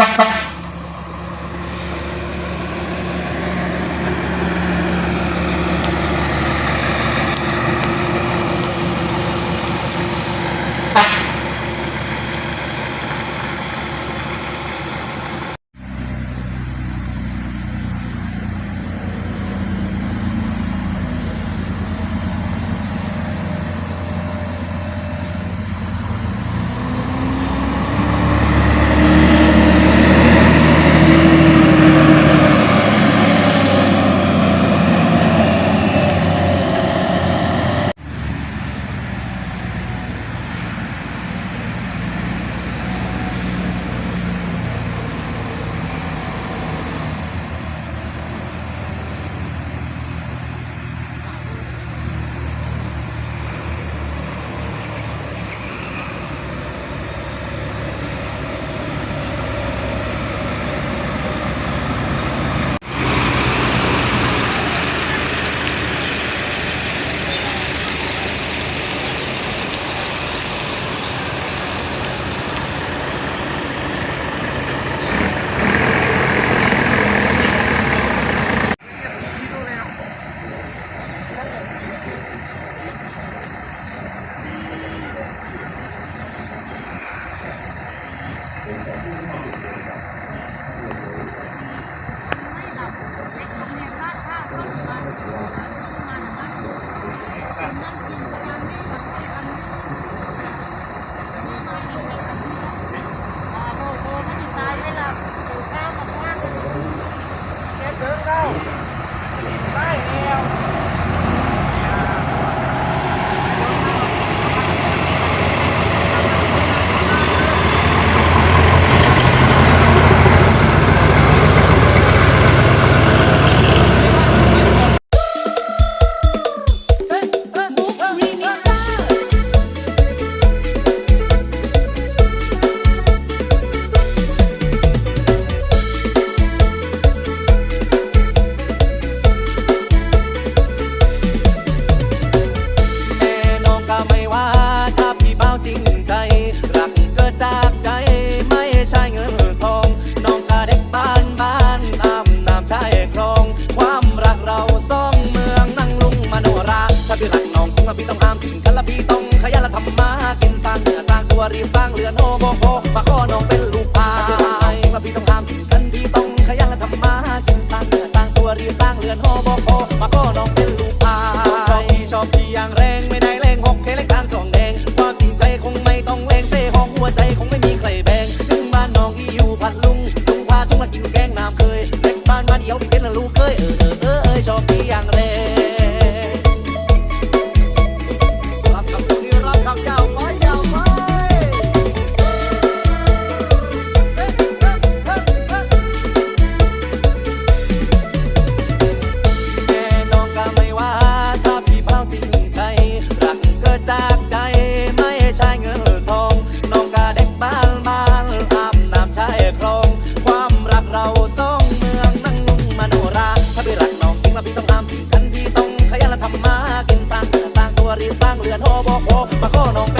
ha ha ha พี่ต้องขยันและทำมากินสร้างเนื้อสร้างตัวรีบสร้างเรือนโฮโบโฮมาขอน้องเป็นลูกพายมาพี่ต้องทำกันพี่ต้องขยันและทำมากินสร้างเนื้อสร้างตัวรีบสร้างเรือนโฮโบโฮมาขอน้องเป็นลูกพายชอบพี่ชอบพี่อย่างแรงไม่ได้แรงหกเคเล็กทางจองแดงความจริงใจคงไม่ต้องแรงเซ่ห้องหัวใจคง ทิ้งกันพี่ต้องขยันและทำมาหากินสร้างเรือสร้างตัวรีบอกโอมาขอน้องเป็น